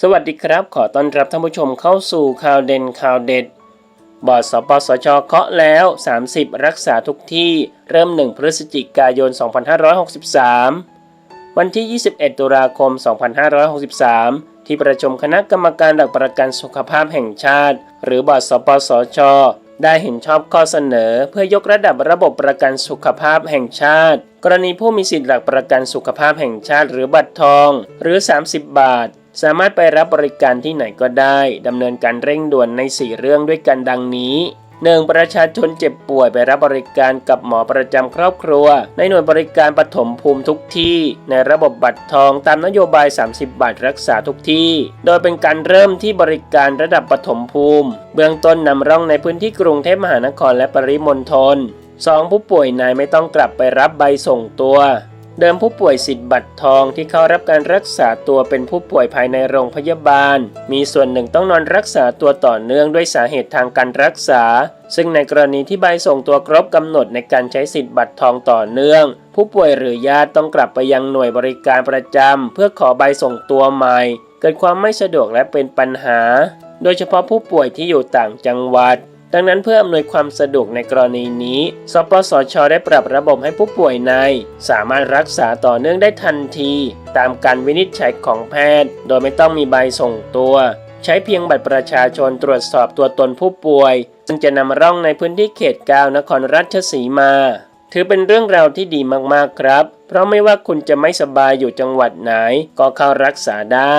สวัสดีครับ ขอต้อนรับท่านผู้ชมเข้าสู่ข่าวเด่นข่าวเด็ด บอร์ดสปสชเคาะแล้ว 30 รักษาทุกที่เริ่ม 1 พฤศจิกายน 2563 วันที่ 21 ตุลาคม 2563 ที่ประชุมคณะกรรมการหลักประกันสุขภาพแห่งชาติ หรือบอร์ดสปสช ได้เห็นชอบข้อเสนอ เพื่อยกระดับระบบประกันสุขภาพแห่งชาติ กรณีผู้มีสิทธิหลักประกันสุขภาพแห่งชาติ หรือบัตรทอง หรือ 30 บาท สามารถไปรับบริการที่ไหนก็ได้ดำเนินการเร่งด่วนใน 4 เรื่องด้วยกันดังนี้ 1. ประชาชนเจ็บป่วยไปรับบริการกับหมอประจำครอบครัว ในหน่วยบริการปฐมภูมิทุกที่ ในระบบบัตรทองตามนโยบาย 30 บาทรักษาทุกที่ โดยเป็นการเริ่มที่บริการระดับปฐมภูมิ เบื้องต้นนำร่องในพื้นที่กรุงเทพมหานครและปริมณฑล 2. ผู้ป่วยนายไม่ต้องกลับไปรับใบส่งตัว เดิมผู้ป่วยสิทธิ์บัตรทองที่เข้ารับการรักษาตัวเป็นผู้ป่วยภายในโรงพยาบาล มีส่วนหนึ่งต้องนอนรักษาตัวต่อเนื่องด้วยสาเหตุทางการรักษา ซึ่งในกรณีที่ใบส่งตัวครบกำหนดในการใช้สิทธิ์บัตรทองต่อเนื่อง ผู้ป่วยหรือญาติต้องกลับไปยังหน่วยบริการประจำเพื่อขอใบส่งตัวใหม่ เกิดความไม่สะดวกและเป็นปัญหา โดยเฉพาะผู้ป่วยที่อยู่ต่างจังหวัด ดังนั้นเพื่ออำนวยความสะดวกในกรณีนี้ สปสช ได้ปรับระบบให้ผู้ป่วยใน สามารถรักษาต่อเนื่องได้ทันที ตามการวินิจฉัยของแพทย์ โดยไม่ต้องมีใบส่งตัว ใช้เพียงบัตรประชาชนตรวจสอบตัวตนผู้ป่วย ซึ่งจะนำร่องในพื้นที่เขตกาวนครราชสีมา ถือเป็นเรื่องราวที่ดีมากๆครับ เพราะไม่ว่าคุณจะไม่สบายอยู่จังหวัดไหน ก็เข้ารักษาได้